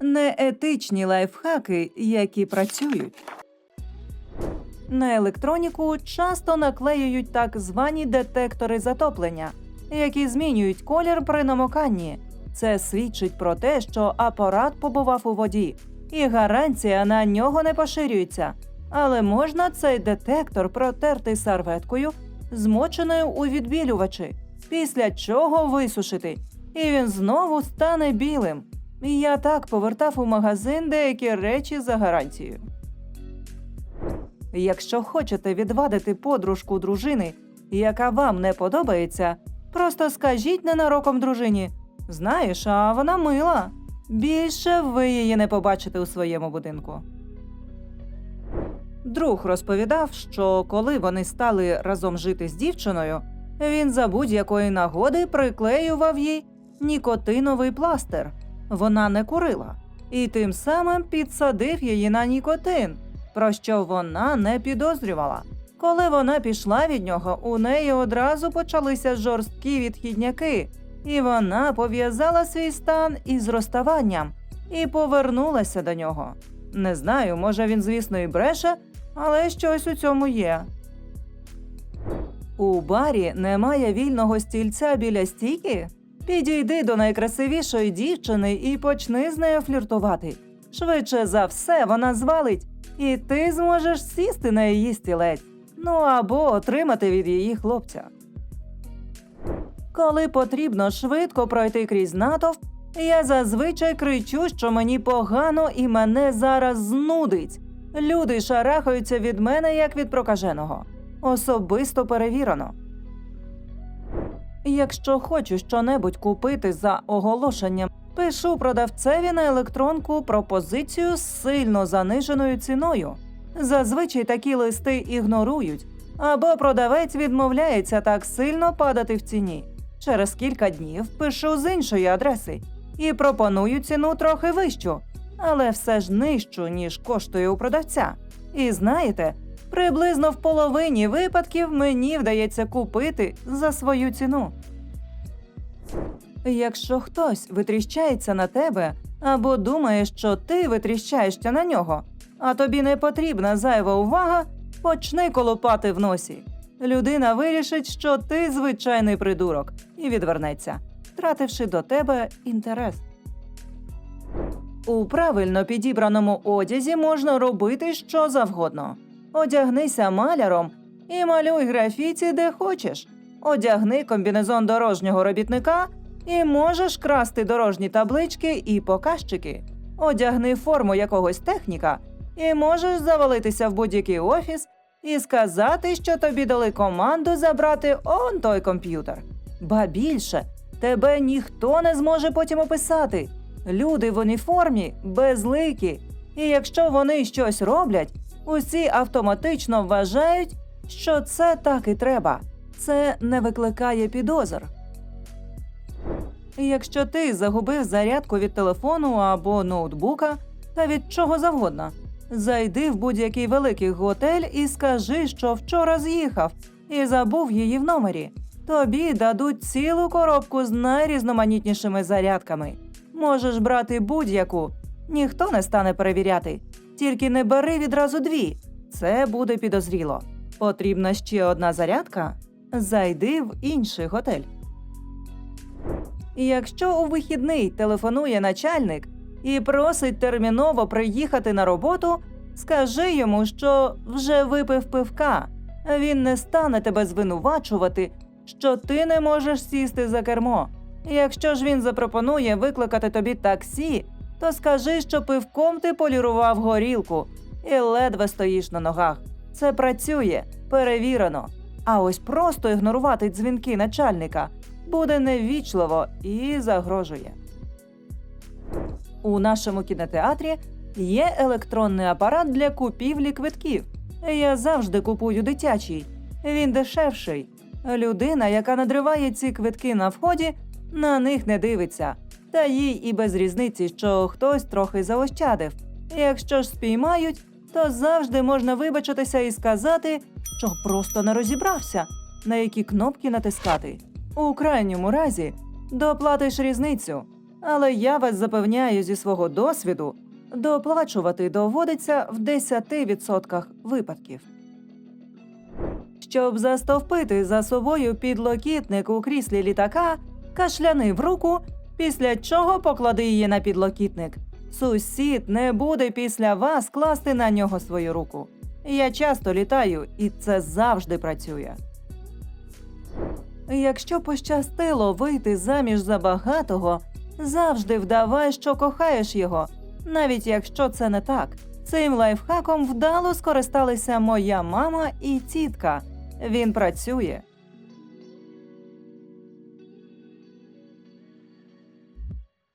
неетичні лайфхаки, які працюють. На електроніку часто наклеюють так звані детектори затоплення, які змінюють колір при намоканні. Це свідчить про те, що апарат побував у воді, і гарантія на нього не поширюється. Але можна цей детектор протерти серветкою, змоченою у відбілювачі, після чого висушити, і він знову стане білим. Я так повертав у магазин деякі речі за гарантією. Якщо хочете відвадити подружку дружини, яка вам не подобається, просто скажіть ненароком дружині: знаєш, а вона мила. Більше ви її не побачите у своєму будинку. Друг розповідав, що коли вони стали разом жити з дівчиною, він за будь-якої нагоди приклеював їй нікотиновий пластир. Вона не курила, і тим самим підсадив її на нікотин, про що вона не підозрювала. Коли вона пішла від нього, у неї одразу почалися жорсткі відхідняки, і вона пов'язала свій стан із розставанням і повернулася до нього. Не знаю, може він, звісно, і бреше, але щось у цьому є. У барі немає вільного стільця біля стійки. Підійди до найкрасивішої дівчини і почни з нею фліртувати. Швидше за все, вона звалить, і ти зможеш сісти на її стілець, ну або отримати від її хлопця. Коли потрібно швидко пройти крізь натовп, я зазвичай кричу, що мені погано і мене зараз знудить. Люди шарахаються від мене як від прокаженого. Особисто перевірено. Якщо хочу щонебудь купити за оголошенням, пишу продавцеві на електронку пропозицію з сильно заниженою ціною. Зазвичай такі листи ігнорують, або продавець відмовляється так сильно падати в ціні. Через кілька днів пишу з іншої адреси і пропоную ціну трохи вищу, але все ж нижчу, ніж коштує у продавця. І знаєте, приблизно в половині випадків мені вдається купити за свою ціну. Якщо хтось витріщається на тебе або думає, що ти витріщаєшся на нього, а тобі не потрібна зайва увага, почни колопати в носі. Людина вирішить, що ти звичайний придурок, і відвернеться, втративши до тебе інтерес. У правильно підібраному одязі можна робити що завгодно. Одягнися маляром і малюй графіті, де хочеш. Одягни комбінезон дорожнього робітника і можеш красти дорожні таблички і показчики. Одягни форму якогось техніка і можеш завалитися в будь-який офіс і сказати, що тобі дали команду забрати он той комп'ютер. Ба більше, тебе ніхто не зможе потім описати. Люди в уніформі безликі, і якщо вони щось роблять, усі автоматично вважають, що це так і треба. Це не викликає підозр. Якщо ти загубив зарядку від телефону або ноутбука та від чого завгодно, зайди в будь-який великий готель і скажи, що вчора з'їхав і забув її в номері. Тобі дадуть цілу коробку з найрізноманітнішими зарядками. Можеш брати будь-яку, ніхто не стане перевіряти. Тільки не бери відразу дві. Це буде підозріло. Потрібна ще одна зарядка? Зайди в інший готель. Якщо у вихідний телефонує начальник і просить терміново приїхати на роботу, скажи йому, що вже випив пивка. Він не стане тебе звинувачувати, що ти не можеш сісти за кермо. Якщо ж він запропонує викликати тобі таксі, то скажи, що пивком ти полірував горілку і ледве стоїш на ногах. Це працює, перевірено. А ось просто ігнорувати дзвінки начальника буде невічливо і загрожує. У нашому кінотеатрі є електронний апарат для купівлі квитків. Я завжди купую дитячий. Він дешевший. Людина, яка надриває ці квитки на вході, на них не дивиться. Та їй і без різниці, що хтось трохи заощадив. Якщо ж спіймають, то завжди можна вибачитися і сказати, що просто не розібрався, на які кнопки натискати. У крайньому разі доплатиш різницю. Але я вас запевняю зі свого досвіду, доплачувати доводиться в 10% випадків. Щоб застовпити за собою підлокітник у кріслі літака, кашляни в руку, після чого поклади її на підлокітник. Сусід не буде після вас класти на нього свою руку. Я часто літаю, і це завжди працює. Якщо пощастило вийти заміж за багатого, завжди вдавай, що кохаєш його, навіть якщо це не так. Цим лайфхаком вдало скористалися моя мама і тітка. Він працює.